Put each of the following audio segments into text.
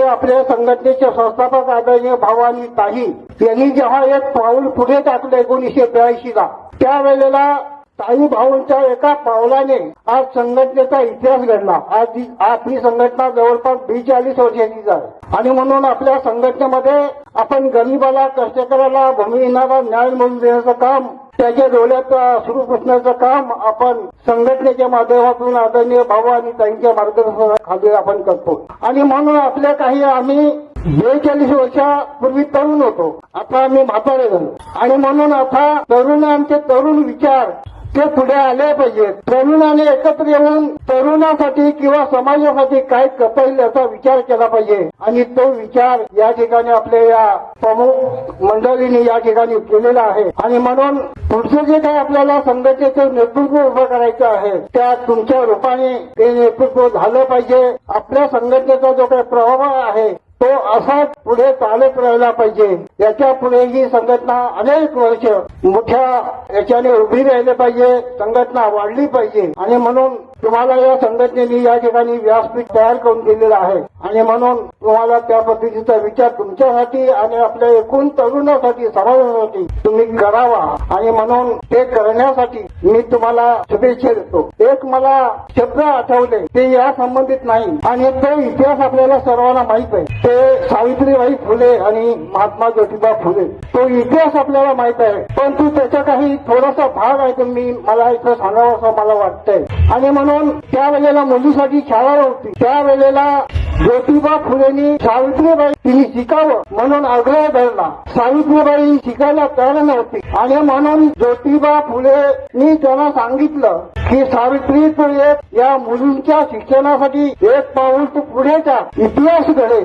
ते आपल्या संघटनेचे संस्थापक आदरणीय भावानी ताही यांनी जेव्हा एक पाऊल पुढे टाकलं एकोणीसशे ब्याऐंशीला त्यावेळेला ताई भाऊंच्या एका पावलाने आज संघटनेचा इतिहास घडला. आज ही संघटना जवळपास बेचाळीस वर्षाचीच झाली. आणि म्हणून आपल्या संघटनेमध्ये आपण गरीबाला कष्टकऱ्याला भूमिहीनाला न्याय मिळून देण्याचं काम त्याच्या डोळ्यात सुरू पुसण्याचं काम आपण संघटनेच्या माध्यमातून आदरणीय भाऊ आणि ताईंच्या मार्गदर्शनाखाली आपण करतो. आणि म्हणून आपल्या काही आम्ही बेचाळीस वर्षापूर्वी तरुण होतो. आता आम्ही म्हातारे झालो. आणि म्हणून आता तरुणांचे तरुण विचार ते पुढे आले पाहिजेत तरुणाने एकत्र येऊन तरुणासाठी किंवा समाजासाठी काय करता येईल याचा विचार केला पाहिजे. आणि तो विचार या ठिकाणी आपल्या या प्रमुख मंडळींनी या ठिकाणी केलेला आहे. आणि म्हणून पुढचं जे काही आपल्याला संघटनेचं नेतृत्व उभं करायचं आहे त्या तुमच्या रूपाने ते नेतृत्व झालं पाहिजे. आपल्या संघटनेचा जो काही प्रभाव आहे तो असाच पुढे चालत राहिला पाहिजे. याच्यापुढे ही संघटना अनेक वर्ष मोठ्या याच्याने उभी राहिली पाहिजे संघटना वाढली पाहिजे. आणि म्हणून तुम्हाला या संघटनेने या ठिकाणी व्यासपीठ तयार करून दिलेलं आहे. आणि म्हणून तुम्हाला त्या पद्धतीचा विचार तुमच्यासाठी आणि आपल्या एकूण तरुणासाठी समाजासाठी तुम्ही करावा. आणि म्हणून ते करण्यासाठी मी तुम्हाला शुभेच्छा देतो. एक मला शब्द आठवले ते या संबंधित नाही. आणि तो इतिहास आपल्याला सर्वांना माहीत आहे. ते सावित्री सावित्रीबाई फुले आणि महात्मा ज्योतिबा फुले. तो इतिहास आपल्याला माहीत आहे परंतु त्याचा काही थोडासा भाग आहे तो मी मला इथं सांगावं असं मला वाटतंय. आणि म्हणून त्यावेळेला मुलीसाठी शाळा होती. त्यावेळेला ज्योतिबा फुलेनी सावित्रीबाई तिने शिकावं म्हणून आग्रह धरला. सावित्रीबाई शिकायला तयार नव्हती. आणि म्हणून ज्योतिबा फुलेनी त्यांना सांगितलं की सावित्री तू एक या मुलींच्या शिक्षणासाठी एक पाऊल तू पुढे जा. इतिहास घडेल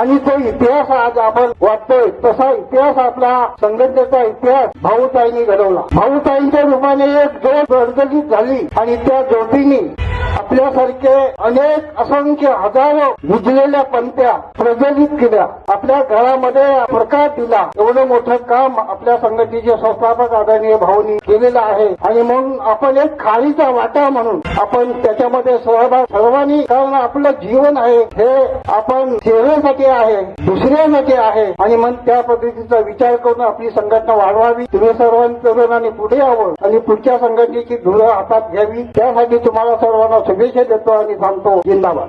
आणि तो इतिहास आज आपण वाटतोय तसा इतिहास आपला संघटनेचा इतिहास भाऊताईंनी घडवला. भाऊताईंच्या रूपाने एक जोड गडगडीत झाली आणि त्या जोडीने आपल्यासारखे अनेक असंख्य हजारो भिजलेल्या पंत्या प्रज्वलित केल्या. आपल्या घरामध्ये प्रकाश दिला. एवढं मोठं काम आपल्या संघटनेचे संस्थापक आदरणीय भाऊनी केलेलं आहे. आणि म्हणून आपण एक खालीचा वाटा म्हणून आपण त्याच्यामध्ये सहभाग सर्वांनी कारण आपलं जीवन आहे हे आपण सेवेसाठी आहे दुसऱ्यासाठी आहे. आणि मग त्या पद्धतीचा विचार करून आपली संघटना वाढवावी. तुम्ही सर्वांनी तरुणांनी पुढे यावं. आणि पुढच्या संघटनेची धुरं हातात घ्यावी. त्यासाठी तुम्हाला सर्वांना शुभेच्छा देतो आणि थांबतो जिंदाबाद